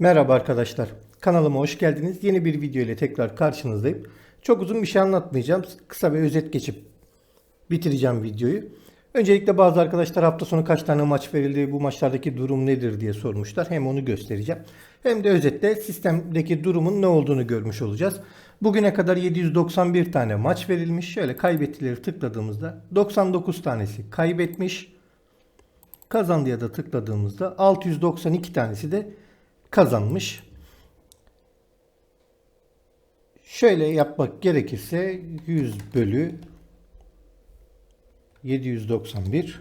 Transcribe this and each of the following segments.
Merhaba arkadaşlar. Kanalıma hoş geldiniz. Yeni bir video ile tekrar karşınızdayım. Çok uzun bir şey anlatmayacağım. Kısa ve özet geçip bitireceğim videoyu. Öncelikle bazı arkadaşlar hafta sonu kaç tane maç verildi, bu maçlardaki durum nedir diye sormuşlar. Hem onu göstereceğim. Hem de özetle sistemdeki durumun ne olduğunu görmüş olacağız. Bugüne kadar 791 tane maç verilmiş. Şöyle kaybettileri tıkladığımızda 99 tanesi kaybetmiş. Kazandıya da tıkladığımızda 692 tanesi de kazanmış. Şöyle yapmak gerekirse 100 bölü 791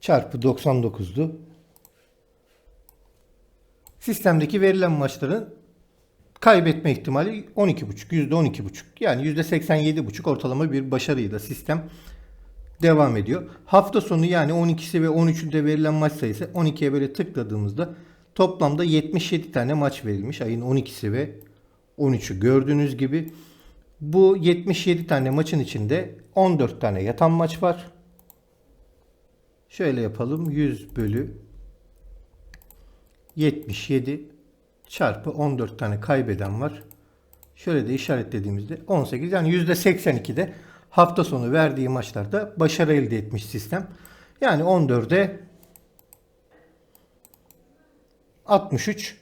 çarpı 99'du. Sistemdeki verilen maçların kaybetme ihtimali 12,5, %12,5. Yani %87,5 ortalama bir başarıyla sistem devam ediyor. Hafta sonu yani 12'si ve 13'ünde verilen maç sayısı 12'ye böyle tıkladığımızda toplamda 77 tane maç verilmiş. Ayın 12'si ve 13'ü gördüğünüz gibi. Bu 77 tane maçın içinde 14 tane yatan maç var. Şöyle yapalım. 100 bölü 77 çarpı 14 tane kaybeden var. Şöyle de işaretlediğimizde 18 yani %82'de hafta sonu verdiği maçlarda başarı elde etmiş sistem. Yani 14'e 63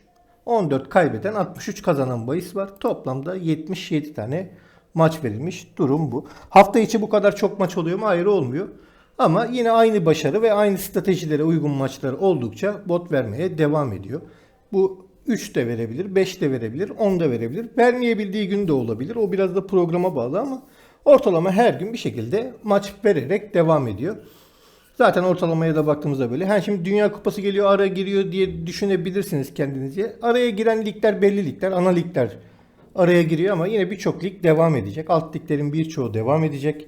14 kaybeden 63 kazanan bahis var. Toplamda 77 tane maç verilmiş. Durum bu. Hafta içi bu kadar çok maç oluyor mu? Hayır olmuyor. Ama yine aynı başarı ve aynı stratejilere uygun maçlar oldukça bot vermeye devam ediyor. Bu 3 de verebilir, 5 de verebilir, 10 da verebilir. Vermeyebildiği gün de olabilir. O biraz da programa bağlı ama ortalama her gün bir şekilde maç vererek devam ediyor. Zaten ortalamaya da baktığımızda böyle. Ha şimdi Dünya Kupası geliyor, ara giriyor diye düşünebilirsiniz kendinizce. Araya giren ligler belli ligler, ana ligler araya giriyor ama yine birçok lig devam edecek. Alt liglerin birçoğu devam edecek.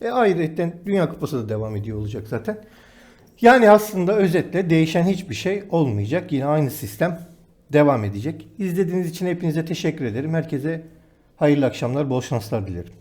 E ayrıca Dünya Kupası da devam ediyor olacak zaten. Yani aslında özetle değişen hiçbir şey olmayacak. Yine aynı sistem devam edecek. İzlediğiniz için hepinize teşekkür ederim. Herkese hayırlı akşamlar, bol şanslar dilerim.